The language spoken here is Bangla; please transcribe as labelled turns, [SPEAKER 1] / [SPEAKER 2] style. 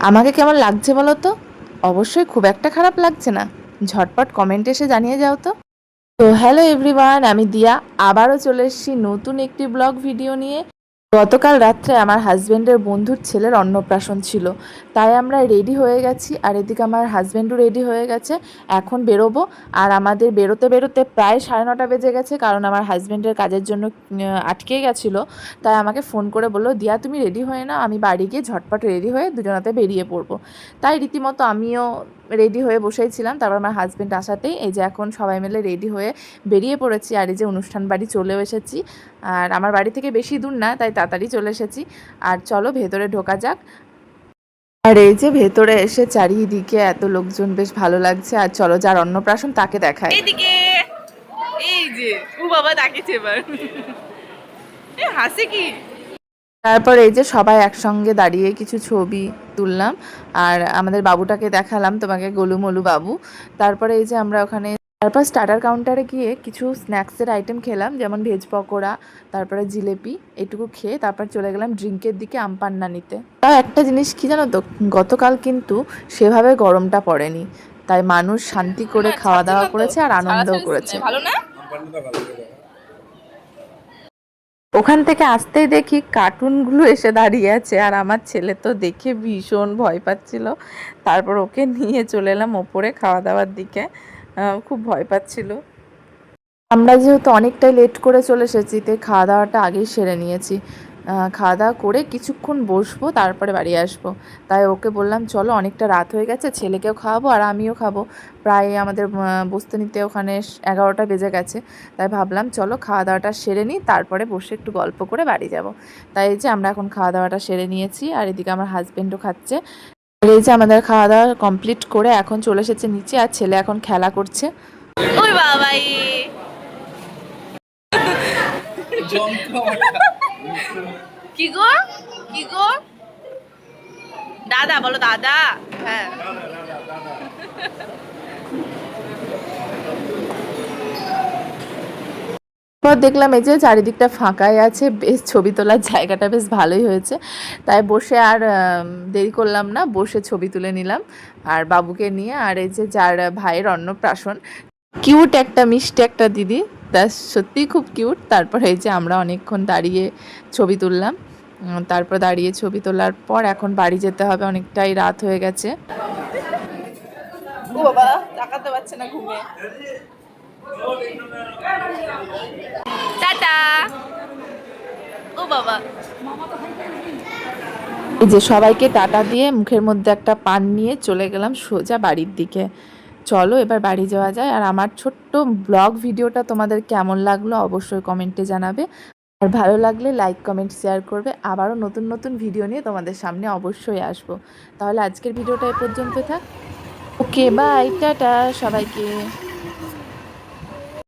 [SPEAKER 1] আমাকে কেমন লাগছে বলো তো? অবশ্যই খুব একটা খারাপ লাগছে না। ঝটপট কমেন্ট এসে জানিয়ে যাও তো। তো হ্যালো এভরিওয়ান আমি দিয়া। আবারও চলে এসেছি নতুন একটি ব্লগ ভিডিও নিয়ে। গতকাল রাত্রে আমার হাজব্যান্ডের বন্ধুর ছেলের অন্নপ্রাশন ছিল। তাই আমরা রেডি হয়ে গেছি আর এদিকে আমার হাজব্যান্ডও রেডি হয়ে গেছে। এখন বেরোবো। আর আমাদের বেরোতে বেরোতে প্রায় সাড়ে নটা বেজে গেছে কারণ আমার হাজব্যান্ডের কাজের জন্য আটকে গেছিল। তাই আমাকে ফোন করে বলল, দিয়া, তুমি রেডি হয়ে না আমি বাড়ি গিয়ে ঝটপট রেডি হয়ে দুজনাতে বেরিয়ে পড়ব। তাই রীতিমতো আমিও রেডি হয়ে বসেই ছিলাম। তারপর আমার হাজব্যান্ড আসাতেই এই যে এখন সবাই মিলে রেডি হয়ে বেরিয়ে পড়েছি আর এই যে অনুষ্ঠান বাড়ি চলেও এসেছি। আর আমার বাড়ি থেকে বেশি দূর না, তাই তাড়াতাড়ি চলে এসেছি। আর চলো ভেতরে ঢোকা যাক। আর এই যে ভেতরে এসে চারিদিকে এত লোকজন, বেশ ভালো লাগছে। আর চলো যার অন্নপ্রাশন তাকে দেখায়
[SPEAKER 2] এইদিকে! এই যে, ও বাবা তাকিয়েছে এবার। হাসে কি?
[SPEAKER 1] তারপর এই যে সবাই একসঙ্গে দাঁড়িয়ে কিছু ছবি তুললাম আর আমাদের বাবুটাকে দেখালাম তোমাকে গোলুমলু বাবু। তারপরে এই যে আমরা ওখানে তারপর স্টার্টার কাউন্টারে গিয়ে কিছু স্ন্যাক্সের আইটেম খেলাম যেমন ভেজ পকোড়া তারপরে জিলেপি এটুকু খেয়ে তারপর চলে গেলাম ড্রিঙ্কের দিকে আমপান্না নিতে। তাও একটা জিনিস কি জানো তো গতকাল কিন্তু সেভাবে গরমটা পড়েনি। তাই মানুষ শান্তি করে খাওয়া দাওয়া করেছে আর আনন্দও করেছে।
[SPEAKER 2] ভালো না?
[SPEAKER 1] ওখান থেকে আসতেই দেখি কার্টুনগুলো এসে দাঁড়িয়ে আছে, আর আমার ছেলে তো দেখে ভীষণ ভয় পাচ্ছিল। তারপর ওকে নিয়ে চলে এলাম ওপরে খাওয়া দাওয়ার দিকে খুব ভয় পাচ্ছিল। আমরা যেহেতু অনেকটাই লেট করে চলে এসেছি, তাই খাওয়া দাওয়াটা আগেই সেরে নিয়েছি। খাওয়া দাওয়া করে কিছুক্ষণ বসবো তারপরে বাড়ি আসব। তাই ওকে বললাম চলো অনেকটা রাত হয়ে গেছে ছেলেকেও খাওয়াবো আর আমিও খাব। প্রায় আমাদের বসতে নিতে ওখানে এগারোটা বেজে গেছে। তাই ভাবলাম চলো খাওয়া দাওয়াটা সেরে নিই তারপরে বসে একটু গল্প করে বাড়ি যাব। তাই এই যে আমরা এখন খাওয়া দাওয়াটা সেরে নিয়েছি আর এদিকে আমার হাজবেন্ডও খাচ্ছে। আর এই যে আমাদের খাওয়া দাওয়া কমপ্লিট করে এখন চলে এসেছে নিচে আর ছেলে এখন খেলা করছে।
[SPEAKER 2] ওই বাবাই। কি গো? কি গো? দাদা, বলো দাদা। হ্যাঁ।
[SPEAKER 1] দেখলাম এই যে চারিদিকটা ফাঁকাই আছে, বেশ ছবি তোলার জায়গাটা বেশ ভালোই হয়েছে। তাই বসে আর দেরি করলাম না, বসে ছবি তুলে নিলাম আর বাবুকে নিয়ে। আর এই যে যার ভাইয়ের অন্নপ্রাশন। কিউট একটা মিষ্টি একটা দিদি। তা সত্যিই খুব কিউট। তারপর এই যে আমরা অনেকক্ষণ দাঁড়িয়ে ছবি তুললাম। তারপর দাঁড়িয়ে ছবি তোলার পর এখন বাড়ি যেতে হবে অনেকটাই রাত হয়ে গেছে।
[SPEAKER 2] ও বাবা তাকাতে পারছে না ঘুমে। টাটা। ও বাবা।
[SPEAKER 1] এই যে সবাইকে টাটা দিয়ে মুখের মধ্যে একটা পান নিয়ে চলে গেলাম সোজা বাড়ির দিকে। চলো এবার বাড়ি যাওয়া যায়। আর আমার ছোট্ট ব্লগ ভিডিওটা তোমাদের কেমন লাগল অবশ্যই কমেন্টে জানাবে। আর ভালো লাগলে লাইক, কমেন্ট, শেয়ার করবে। আবারও নতুন নতুন ভিডিও নিয়ে তোমাদের সামনে অবশ্যই আসব। তাহলে আজকের ভিডিওটা এ পর্যন্ত থাক। ওকে, বাই, টাটা সবাইকে।